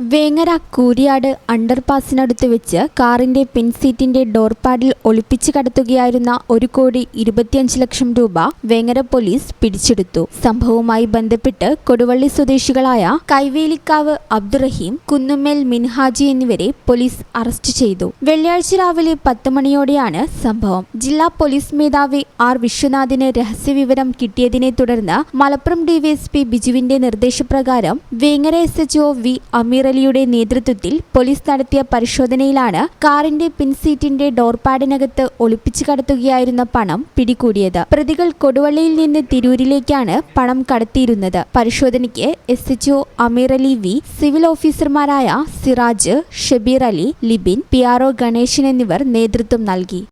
വേങ്ങര കൂരിയാട് അണ്ടർപാസിനടുത്ത് വെച്ച് കാറിന്റെ പിൻസീറ്റിന്റെ ഡോർപാഡിൽ ഒളിപ്പിച്ചു കടത്തുകയായിരുന്ന ഒരു കോടി ഇരുപത്തിയഞ്ച് ലക്ഷം രൂപ വേങ്ങര പോലീസ് പിടിച്ചെടുത്തു. സംഭവവുമായി ബന്ധപ്പെട്ട് കൊടുവള്ളി സ്വദേശികളായ കൈവേലിക്കാവ് അബ്ദുറഹീം കുന്നുമേൽ മിൻഹാജി എന്നിവരെ പോലീസ് അറസ്റ്റ് ചെയ്തു. വെള്ളിയാഴ്ച രാവിലെ പത്ത് മണിയോടെയാണ് സംഭവം. ജില്ലാ പോലീസ് മേധാവി ആർ വിശ്വനാഥിന് രഹസ്യവിവരം കിട്ടിയതിനെ തുടർന്ന് മലപ്പുറം ഡിവൈഎസ്പി ബിജുവിന്റെ നിർദ്ദേശപ്രകാരം Vengara S HO V Ameer അലിയുടെ നേതൃത്വത്തിൽ പോലീസ് നടത്തിയ പരിശോധനയിലാണ് കാറിന്റെ പിൻസീറ്റിന്റെ ഡോർപാഡിനകത്ത് ഒളിപ്പിച്ചു കടത്തുകയായിരുന്ന പണം പിടികൂടിയത്. പ്രതികൾ കൊടുവള്ളിയിൽ നിന്ന് തിരൂരിലേക്കാണ് പണം കടത്തിയിരുന്നത്. പരിശോധനയ്ക്ക് S HO Ameer Ali V civil ഓഫീസർമാരായ Siraj Shabeer Ali Libin P R O Ganesan എന്നിവർ നേതൃത്വം നൽകി.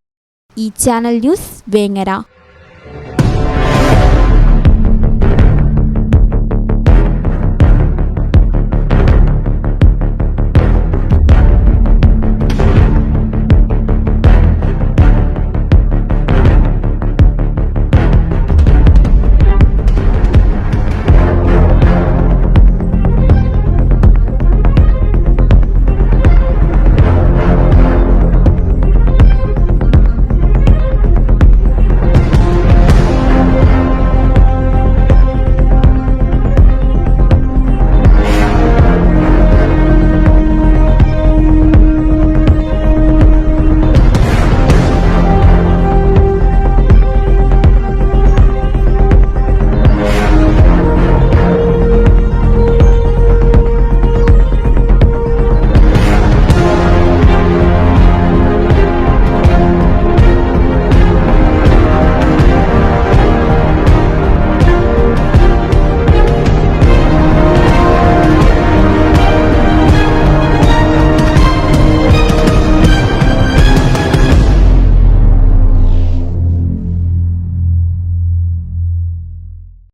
ഈ ചാനൽ ന്യൂസ് വേങ്ങര.